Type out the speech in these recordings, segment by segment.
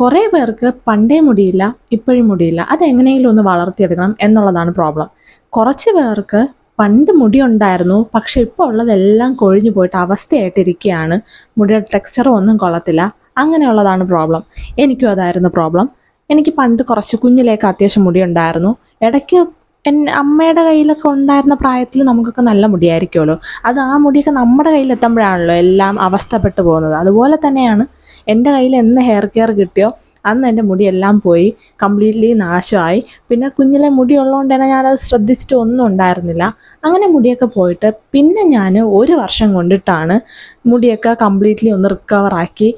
കുറേ പേർക്ക് പണ്ടേ മുടിയില്ല ഇപ്പോഴും മുടിയില്ല. അതെങ്ങനെയെങ്കിലും ഒന്ന് വളർത്തിയെടുക്കണം എന്നുള്ളതാണ് പ്രോബ്ലം കുറച്ച് പേർക്ക് പണ്ട് മുടി ഉണ്ടായിരുന്നു പക്ഷെ ഇപ്പോൾ ഉള്ളതെല്ലാം കൊഴിഞ്ഞു പോയിട്ട് അവസ്ഥയായിട്ടിരിക്കുകയാണ്. മുടിയുടെ ടെക്സ്ചറും ഒന്നും കൊള്ളത്തില്ല. അങ്ങനെയുള്ളതാണ് പ്രോബ്ലം എനിക്കും അതായിരുന്നു പ്രോബ്ലം എനിക്ക് പണ്ട് കുറച്ച് കുഞ്ഞിലേക്ക് അത്യാവശ്യം മുടി ഉണ്ടായിരുന്നു ഇടയ്ക്ക് എന്റെ അമ്മയുടെ കയ്യിലൊക്കെ ഉണ്ടായിരുന്ന പ്രായത്തിൽ നമുക്കൊക്കെ നല്ല മുടിയായിരിക്കുമല്ലോ. അത് ആ മുടിയൊക്കെ നമ്മുടെ കയ്യിൽ എത്തുമ്പോഴാണല്ലോ എല്ലാം അവസ്ഥപ്പെട്ടു പോകുന്നത്. അതുപോലെ തന്നെയാണ് എന്റെ കയ്യിൽ എന്ന് ഹെയർ കെയർ കിട്ടിയോ അന്ന് എന്റെ മുടിയെല്ലാം പോയി കംപ്ലീറ്റ്ലി നാശമായി. പിന്നെ കുഞ്ഞിലെ മുടി ഉള്ളതുകൊണ്ട് തന്നെ ഞാനത് ശ്രദ്ധിച്ചിട്ട് ഒന്നും ഉണ്ടായിരുന്നില്ല. അങ്ങനെ മുടിയൊക്കെ പോയിട്ട് പിന്നെ ഞാൻ ഒരു വർഷം കൊണ്ടിട്ടാണ് മുടിയൊക്കെ കംപ്ലീറ്റ്ലി ഒന്ന് റിക്കവറാക്കി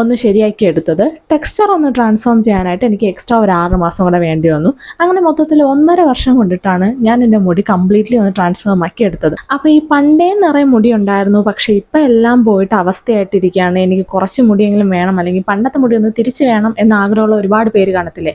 ഒന്ന് ശരിയാക്കി എടുത്തത്. ടെക്സ്ചർ ഒന്ന് ട്രാൻസ്ഫോം ചെയ്യാനായിട്ട് എനിക്ക് എക്സ്ട്രാ ഒരു ആറ് മാസം കൂടെ വേണ്ടി വന്നു. അങ്ങനെ മൊത്തത്തിൽ ഒന്നര വർഷം കൊണ്ടിട്ടാണ് ഞാൻ എന്റെ മുടി കംപ്ലീറ്റ്ലി ഒന്ന് ട്രാൻസ്ഫോം ആക്കി എടുത്തത്. അപ്പോൾ ഈ പണ്ടേ നിറയെ മുടി ഉണ്ടായിരുന്നു. പക്ഷേ ഇപ്പം എല്ലാം പോയിട്ട് അവസ്ഥയായിട്ടിരിക്കുകയാണ്. എനിക്ക് കുറച്ച് മുടിയെങ്കിലും വേണം. അല്ലെങ്കിൽ പണ്ടത്തെ മുടി ഒന്ന് തിരിച്ചു വേണം എന്ന ആഗ്രഹമുള്ള ഒരുപാട് പേര് കാണത്തില്ലേ?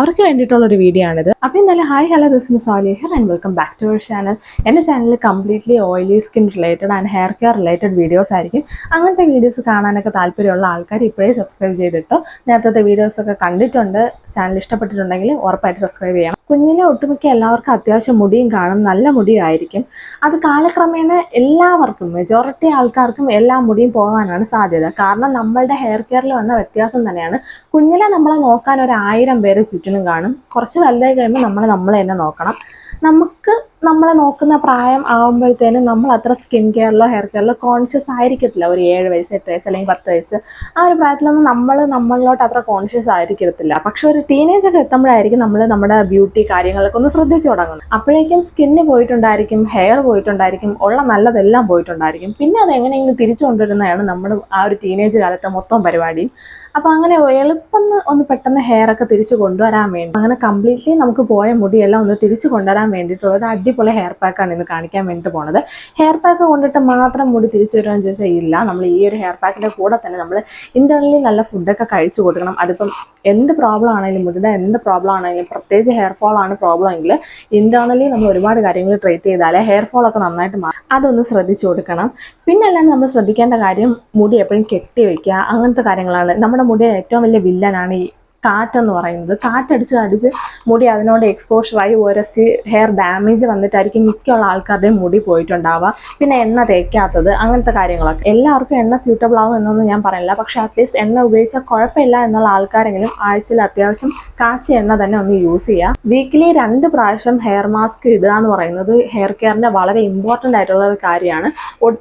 അവർക്ക് വേണ്ടിയിട്ടുള്ള ഒരു വീഡിയോ ആണിത്. അപ്പോൾ ഇന്നലെ hi hello this miss here and welcome back to your channel എന്റെ ചാനലിൽ completely oily skin related and hair care related videos ആയിരിക്കും. അങ്ങനത്തെ വീഡിയോസ് കാണാനൊക്കെ താല്പര്യമുള്ള ആൾക്കാർ ഇപ്പോഴേ സബ്സ്ക്രൈബ് ചെയ്തിട്ടോ. നേരത്തെ വീഡിയോസ് ഒക്കെ കണ്ടിട്ടുണ്ട്. ചാനൽ ഇഷ്ടപ്പെട്ടിട്ടുണ്ടെങ്കിൽ ഉറപ്പായിട്ട് സബ്സ്ക്രൈബ് ചെയ്യണം. കുഞ്ഞിലെ ഒട്ടുമിക്ക എല്ലാവർക്കും അത്യാവശ്യം മുടിയും കാണും. നല്ല മുടിയായിരിക്കും. അത് കാലക്രമേണ എല്ലാവർക്കും മെജോറിറ്റി ആൾക്കാർക്കും എല്ലാ മുടിയും പോകാനാണ് സാധ്യത. കാരണം നമ്മളുടെ ഹെയർ കെയറിൽ വന്ന വ്യത്യാസം തന്നെയാണ്. കുഞ്ഞിലെ നമ്മളെ നോക്കാൻ ഒരു ആയിരം പേര് ചുറ്റിനും കാണും. കുറച്ച് വലുതായി കഴിയുമ്പോൾ നമ്മൾ നമ്മളെ തന്നെ നോക്കണം. നമുക്ക് നമ്മളെ നോക്കുന്ന പ്രായം ആകുമ്പോഴത്തേനും നമ്മൾ അത്ര സ്കിൻ കെയറിലോ ഹെയർ കെയറിലോ കോൺഷ്യസ് ആയിരിക്കത്തില്ല. ഒരു ഏഴ് വയസ്സ് എട്ട് വയസ്സ് അല്ലെങ്കിൽ പത്ത് വയസ്സ്. ആ ഒരു പ്രായത്തിലൊന്നും നമ്മൾ നമ്മളിലോട്ട് അത്ര കോൺഷ്യസ് ആയിരിക്കത്തില്ല. പക്ഷെ ഒരു ടീനേജ് ഒക്കെ എത്തുമ്പോഴായിരിക്കും നമ്മൾ നമ്മുടെ ബ്യൂട്ടി കാര്യങ്ങളൊക്കെ ഒന്ന് ശ്രദ്ധിച്ചു തുടങ്ങുന്നത്. അപ്പോഴേക്കും സ്കിന്ന് പോയിട്ടുണ്ടായിരിക്കും ഹെയർ പോയിട്ടുണ്ടായിരിക്കും ഉള്ള നല്ലതെല്ലാം പോയിട്ടുണ്ടായിരിക്കും. പിന്നെ അത് എങ്ങനെയെങ്കിലും തിരിച്ചു കൊണ്ടുവരുന്നതാണ് നമ്മൾ ആ ഒരു ടീനേജ് കാലത്തെ മൊത്തം പരിപാടിയും. അപ്പോൾ അങ്ങനെ എളുപ്പം ഒന്ന് പെട്ടെന്ന് ഹെയർ ഒക്കെ തിരിച്ചു കൊണ്ടുവരാൻ വേണ്ടി അങ്ങനെ കംപ്ലീറ്റ്ലി നമുക്ക് പോയ മുടിയെല്ലാം ഒന്ന് തിരിച്ചു കൊണ്ടുവരാൻ വേണ്ടിയിട്ടുള്ള ഒരു അടിപൊളി ഹെയർ പാക്കാണ് ഇന്ന് കാണിക്കാൻ വേണ്ടിയിട്ട് പോണത്. ഹെയർ പാക്ക് കൊണ്ടിട്ട് മാത്രം മുടി തിരിച്ചു വരുവാന്ന് ചോദിച്ചാൽ ഇല്ല. നമ്മൾ ഈ ഒരു ഹെയർ പാക്കിന്റെ കൂടെ തന്നെ നമ്മൾ ഇന്റർണലി നല്ല ഫുഡൊക്കെ കഴിച്ചു കൊടുക്കണം. അതിപ്പം എന്ത് പ്രോബ്ലം ആണെങ്കിലും മുടിയുടെ എന്ത് പ്രോബ്ലം ആണെങ്കിലും പ്രത്യേകിച്ച് ഹെയർ ഫോൾ ആണ് പ്രോബ്ലം എങ്കിൽ ഇന്റേണലി നമ്മൾ ഒരുപാട് കാര്യങ്ങൾ ട്രീറ്റ് ചെയ്താലേ ഹെയർ ഫോൾ ഒക്കെ നന്നായിട്ട് മാറും. അതൊന്ന് ശ്രദ്ധിച്ചു കൊടുക്കണം. പിന്നെ അല്ലാണ്ട് നമ്മൾ ശ്രദ്ധിക്കേണ്ട കാര്യം മുടി എപ്പോഴും കെട്ടി വെക്കുക. അങ്ങനത്തെ കാര്യങ്ങളാണ്. നമ്മുടെ മുടി ഏറ്റവും വലിയ വില്ലനാണ് ഈ കാറ്റെന്ന് പറയുന്നത്. കാറ്റടിച്ച് അടിച്ച് മുടി അതിനോട് എക്സ്പോഷറായി ഒരസി ഹെയർ ഡാമേജ് വന്നിട്ടായിരിക്കും മിക്കുള്ള ആൾക്കാരുടെയും മുടി പോയിട്ടുണ്ടാവുക. പിന്നെ എണ്ണ തേക്കാത്തത് അങ്ങനത്തെ കാര്യങ്ങളൊക്കെ. എല്ലാവർക്കും എണ്ണ സ്യൂട്ടബിൾ ആവും എന്നൊന്നും ഞാൻ പറയില്ല പക്ഷെ അറ്റ്ലീസ്റ്റ് എണ്ണ ഉപയോഗിച്ചാൽ കുഴപ്പമില്ല എന്നുള്ള ആൾക്കാരെങ്കിലും ആഴ്ചയിൽ അത്യാവശ്യം കാച്ചി എണ്ണ തന്നെ ഒന്ന് യൂസ് ചെയ്യുക. വീക്കിലി രണ്ട് പ്രാവശ്യം ഹെയർ മാസ്ക് ഇടുക എന്ന് പറയുന്നത് ഹെയർ കെയറിന്റെ വളരെ ഇമ്പോർട്ടന്റ് ആയിട്ടുള്ള ഒരു കാര്യമാണ്.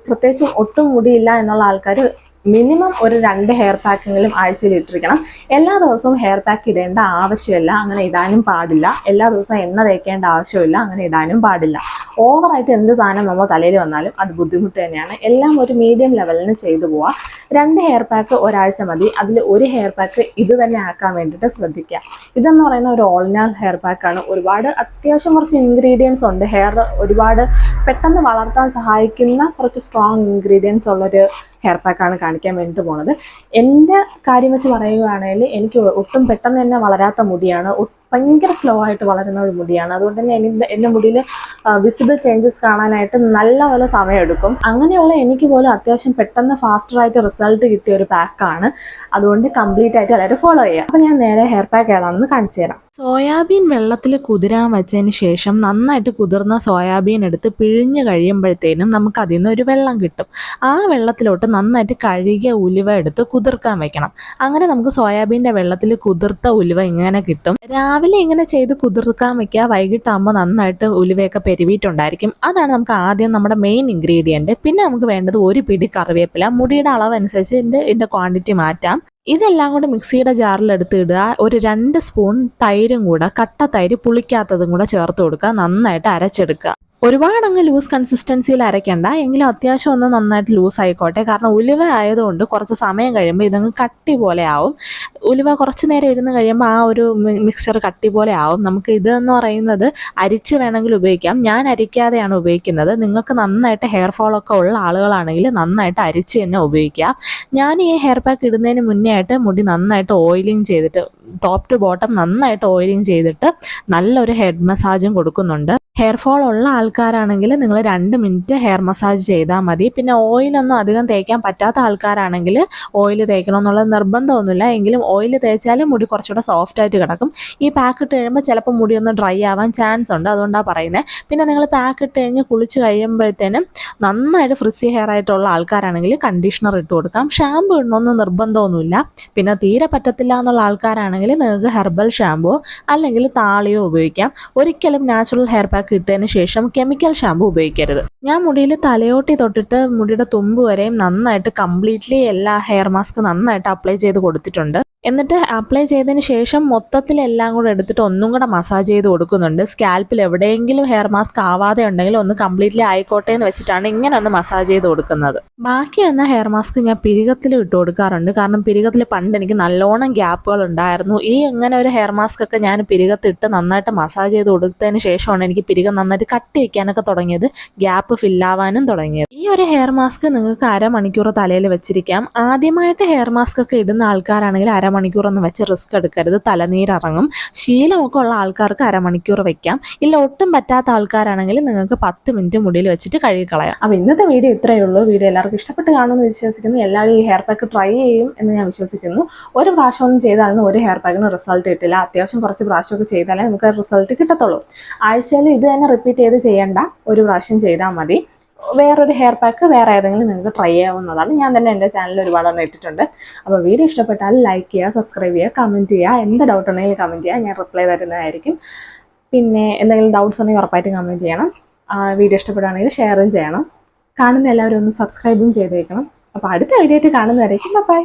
പ്രത്യേകിച്ചും ഒട്ടും മുടിയില്ല എന്നുള്ള ആൾക്കാർ മിനിമം ഒരു രണ്ട് ഹെയർ പാക്കെങ്കിലും ആഴ്ചയിൽ ഇട്ടിരിക്കണം. എല്ലാ ദിവസവും ഹെയർ പാക്ക് ഇടേണ്ട ആവശ്യമില്ല അങ്ങനെ ഇടാനും പാടില്ല. എല്ലാ ദിവസവും എണ്ണ തേക്കേണ്ട ആവശ്യമില്ല അങ്ങനെ ഇടാനും പാടില്ല. ഓവറായിട്ട് എന്ത് സാധനം നമ്മൾ തലയിൽ വന്നാലും അത് ബുദ്ധിമുട്ട് തന്നെയാണ്. എല്ലാം ഒരു മീഡിയം ലെവലിന് ചെയ്തു പോവാം. രണ്ട് ഹെയർ പാക്ക് ഒരാഴ്ച മതി. അതിൽ ഒരു ഹെയർ പാക്ക് ഇത് തന്നെ ആക്കാൻ വേണ്ടിയിട്ട് ശ്രദ്ധിക്കുക. ഇതെന്ന് പറയുന്ന ഒരു ഓൾനാൾ ഹെയർ പാക്കാണ് ഒരുപാട് അത്യാവശ്യം കുറച്ച് ഇൻഗ്രീഡിയൻസ് ഉണ്ട്. ഹെയർ ഒരുപാട് പെട്ടെന്ന് വളർത്താൻ സഹായിക്കുന്ന കുറച്ച് സ്ട്രോങ് ഇൻഗ്രീഡിയൻസ് ഉള്ളൊരു ഹെയർ പാക്കാണ് കാണിക്കാൻ വേണ്ടിയിട്ട് പോണത്. എന്റെ കാര്യം വെച്ച് പറയുകയാണെങ്കിൽ എനിക്ക് ഒട്ടും പെട്ടെന്ന് തന്നെ വളരാത്ത മുടിയാണ്. ഭയങ്കര സ്ലോ ആയിട്ട് വളരുന്ന ഒരു മുടിയാണ്. അതുകൊണ്ട് തന്നെ എനിക്ക് എന്റെ മുടിയിൽ വിസിബിൾ ചേഞ്ചസ് കാണാനായിട്ട് നല്ല നല്ലപോലെ സമയമെടുക്കും. അങ്ങനെയുള്ള എനിക്ക് പോലും അത്യാവശ്യം പെട്ടെന്ന് ഫാസ്റ്ററായിട്ട് റിസൾട്ട് കിട്ടിയ ഒരു പാക്കാണ് അതുകൊണ്ട് കംപ്ലീറ്റ് ആയിട്ട് എല്ലാവരും ഫോളോ ചെയ്യുക. അപ്പോൾ ഞാൻ നേരെ ഹെയർ പാക്ക് ഏതാണെന്ന് കാണിച്ചു തരാം. സോയാബീൻ വെള്ളത്തിൽ കുതിരാൻ വെച്ചതിന് ശേഷം നന്നായിട്ട് കുതിർന്ന സോയാബീൻ എടുത്ത് പിഴിഞ്ഞ് കഴിയുമ്പോഴത്തേനും നമുക്ക് അതിൽ നിന്ന് ഒരു വെള്ളം കിട്ടും. ആ വെള്ളത്തിലോട്ട് നന്നായിട്ട് കഴുകിയ ഉലുവ എടുത്ത് കുതിർക്കാൻ വെക്കണം. അങ്ങനെ നമുക്ക് സോയാബീന്റെ വെള്ളത്തിൽ കുതിർത്ത ഉലുവ ഇങ്ങനെ കിട്ടും. രാവിലെ ഇങ്ങനെ ചെയ്ത് കുതിർക്കാൻ വെക്കുക. വൈകിട്ടാകുമ്പോൾ നന്നായിട്ട് ഉലുവയൊക്കെ പെരുവിയിട്ടുണ്ടായിരിക്കും. അതാണ് നമുക്ക് ആദ്യം നമ്മുടെ മെയിൻ ഇൻഗ്രീഡിയന്റ് പിന്നെ നമുക്ക് വേണ്ടത് ഒരു പിടി കറിവേപ്പില. മുടിയുടെ അളവനുസരിച്ച് ഇതിന്റെ ഇതിന്റെ ക്വാണ്ടിറ്റി മാറ്റാം. ഇതെല്ലാം കൂടെ മിക്സിയുടെ ജാറിൽ എടുത്തിടുക ഒരു രണ്ട് സ്പൂൺ തൈരും കൂടെ കട്ട തൈര് പുളിക്കാത്തതും കൂടെ ചേർത്ത് കൊടുക്കുക. നന്നായിട്ട് അരച്ചെടുക്കുക. ഒരുപാട് അങ്ങ് ലൂസ് കൺസിസ്റ്റൻസിയിൽ അരയ്ക്കണ്ട. എങ്കിലും അത്യാവശ്യം ഒന്ന് നന്നായിട്ട് ലൂസ് ആയിക്കോട്ടെ. കാരണം ഉലുവ ആയതുകൊണ്ട് കുറച്ച് സമയം കഴിയുമ്പോൾ ഇതങ്ങ് കട്ടി പോലെ ആവും. ഉലുവ കുറച്ച് നേരം ഇരുന്ന് കഴിയുമ്പോൾ ആ ഒരു മിക്സ്ചർ കട്ടി പോലെ ആവും. നമുക്ക് ഇത് എന്ന് പറയുന്നത് അരിച്ച് വേണമെങ്കിൽ ഉപയോഗിക്കാം. ഞാൻ അരിക്കാതെയാണ് ഉപയോഗിക്കുന്നത്. നിങ്ങൾക്ക് നന്നായിട്ട് ഹെയർ ഫോൾ ഒക്കെ ഉള്ള ആളുകളാണെങ്കിൽ നന്നായിട്ട് അരിച്ച് തന്നെ ഉപയോഗിക്കുക. ഞാൻ ഈ ഹെയർ പാക്ക് ഇടുന്നതിന് മുന്നേ ആയിട്ട് മുടി നന്നായിട്ട് ഓയിലിംഗ് ചെയ്തിട്ട് ടോപ്പ് ടു ബോട്ടം നന്നായിട്ട് ഓയിലിംഗ് ചെയ്തിട്ട് നല്ലൊരു ഹെഡ് മസാജും കൊടുക്കുന്നുണ്ട്. ഹെയർ ഫോൾ ഉള്ള ആൾക്കാരാണെങ്കിൽ നിങ്ങൾ രണ്ട് മിനിറ്റ് ഹെയർ മസാജ് ചെയ്താൽ മതി. പിന്നെ ഓയിലൊന്നും അധികം തേക്കാൻ പറ്റാത്ത ആൾക്കാരാണെങ്കിൽ ഓയിൽ തേക്കണം എന്നുള്ള നിർബന്ധമൊന്നുമില്ല. എങ്കിലും ഓയിൽ തേച്ചാലും മുടി കുറച്ചുകൂടെ സോഫ്റ്റ് ആയിട്ട് കിടക്കും. ഈ പാക്ക് ഇട്ട് കഴിയുമ്പോൾ ചിലപ്പോൾ മുടി ഒന്ന് ഡ്രൈ ആവാൻ ചാൻസ് ഉണ്ട്. അതുകൊണ്ടാണ് പറയുന്നത് പിന്നെ നിങ്ങൾ പാക്ക് ഇട്ട് കഴിഞ്ഞ് കുളിച്ച് കഴിയുമ്പോഴത്തേനും നന്നായിട്ട് ഫ്രിസി ഹെയർ ആയിട്ടുള്ള ആൾക്കാരാണെങ്കിൽ കണ്ടീഷണർ ഇട്ട് കൊടുക്കാം. ഷാമ്പു ഇടണമെന്ന് നിർബന്ധമൊന്നുമില്ല. പിന്നെ തീരെ പറ്റത്തില്ല എന്നുള്ള ആൾക്കാരാണെങ്കിൽ നിങ്ങൾക്ക് ഹെർബൽ ഷാമ്പുവോ അല്ലെങ്കിൽ താളിയോ ഉപയോഗിക്കാം. ഒരിക്കലും നാച്ചുറൽ ഹെയർ പാക്ക് ഇട്ടതിന് ശേഷം കെമിക്കൽ ഷാമ്പു ഉപയോഗിക്കരുത്. ഞാൻ മുടിയിൽ തലയോട്ടി തൊട്ടിട്ട് മുടിയുടെ തുമ്പ് വരെയും നന്നായിട്ട് കംപ്ലീറ്റ്ലി എല്ലാ ഹെയർ മാസ്ക് നന്നായിട്ട് അപ്ലൈ ചെയ്ത് കൊടുത്തിട്ടുണ്ട്. എന്നിട്ട് അപ്ലൈ ചെയ്തതിന് ശേഷം മൊത്തത്തിൽ എല്ലാം കൂടെ എടുത്തിട്ട് ഒന്നും കൂടെ മസാജ് ചെയ്ത് കൊടുക്കുന്നുണ്ട്. സ്കാൽപ്പിൽ എവിടെയെങ്കിലും ഹെയർ മാസ്ക് ആവാതെ ഉണ്ടെങ്കിൽ ഒന്ന് കംപ്ലീറ്റ്ലി ആയിക്കോട്ടെ എന്ന് വെച്ചിട്ടാണ് ഇങ്ങനെ ഒന്ന് മസാജ് ചെയ്ത് കൊടുക്കുന്നത്. ബാക്കി വന്ന ഹെയർ മാസ്ക് ഞാൻ പിരികത്തിൽ ഇട്ട് കൊടുക്കാറുണ്ട്. കാരണം പിരികത്തിൽ പണ്ട് എനിക്ക് നല്ലോണം ഗ്യാപ്പുകൾ ഉണ്ടായിരുന്നു. ഈ ഇങ്ങനെ ഒരു ഹെയർ മാസ്ക് ഒക്കെ ഞാൻ പിരികത്തിട്ട് നന്നായിട്ട് മസാജ് ചെയ്ത് കൊടുത്തതിന് ശേഷമാണ് എനിക്ക് പിരികം നന്നായിട്ട് കട്ടി വയ്ക്കാനൊക്കെ തുടങ്ങിയത്. ഗ്യാപ്പ് ഫില്ലാവാനും തുടങ്ങിയത്. ഈ ഒരു ഹെയർ മാസ്ക് നിങ്ങൾക്ക് അരമണിക്കൂർ തലയിൽ വെച്ചിരിക്കാം. ആദ്യമായിട്ട് ഹെയർ മാസ്ക് ഒക്കെ ഇടുന്ന ആൾക്കാരാണെങ്കിൽ അരമണിക്കൂർ ഒന്ന് വെച്ച് റിസ്ക് എടുക്കരുത്. തലനീരിറങ്ങും. ശീലമൊക്കെ ഉള്ള ആൾക്കാർക്ക് അരമണിക്കൂർ വെക്കാം. ഇല്ല ഒട്ടും പറ്റാത്ത ആൾക്കാരാണെങ്കിൽ നിങ്ങൾക്ക് പത്ത് മിനിറ്റ് മുടിയിൽ വെച്ചിട്ട് കഴുകിക്കളയാം അപ്പോൾ ഇന്നത്തെ വീഡിയോ ഇത്രയേ ഉള്ളൂ. വീഡിയോ എല്ലാവർക്കും ഇഷ്ടപ്പെട്ട് കാണുമെന്ന് വിശ്വസിക്കുന്നു. എല്ലാവരും ഈ ഹെയർ പാക്ക് ട്രൈ ചെയ്യും എന്ന് ഞാൻ വിശ്വസിക്കുന്നു. ഒരു പ്രാവശ്യം ഒന്നും ചെയ്താലൊന്നും ഒരു ഹെയർ പാക്കിന് റിസൾട്ട് കിട്ടില്ല. അത്യാവശ്യം കുറച്ച് പ്രാവശ്യമൊക്കെ ചെയ്താലേ നമുക്ക് റിസൾട്ട് കിട്ടത്തുള്ളൂ. ആഴ്ചയിൽ ഇത് തന്നെ റിപ്പീറ്റ് ചെയ്ത് ചെയ്യേണ്ട. ഒരു പ്രാവശ്യം ചെയ്താൽ മതി. വേറൊരു ഹെയർ പാക്ക് വേറെ ഏതെങ്കിലും നിങ്ങൾക്ക് ട്രൈ ചെയ്യാവുന്നതാണ്. ഞാൻ തന്നെ എന്റെ ചാനലിൽ ഒരുപാട് ഇട്ടിട്ടുണ്ട്. അപ്പോൾ വീഡിയോ ഇഷ്ടപ്പെട്ടാൽ ലൈക്ക് ചെയ്യുക സബ്സ്ക്രൈബ് ചെയ്യുക കമന്റ് ചെയ്യുക. എന്ത് ഡൗട്ട് ഉണ്ടെങ്കിൽ കമന്റ് ചെയ്യുക. ഞാൻ റിപ്ലൈ തരുന്നതായിരിക്കും. പിന്നെ എന്തെങ്കിലും ഡൗട്ട്സ് ഉണ്ടെങ്കിൽ ഉറപ്പായിട്ടും കമന്റ് ചെയ്യണം. വീഡിയോ ഇഷ്ടപ്പെടുകയാണെങ്കിൽ ഷെയറും ചെയ്യണം. കാണുന്ന എല്ലാവരും ഒന്ന് സബ്സ്ക്രൈബും ചെയ്തേക്കണം. അപ്പോൾ അടുത്ത വീഡിയോ ആയിട്ട് കാണുന്നതായിരിക്കും ബൈ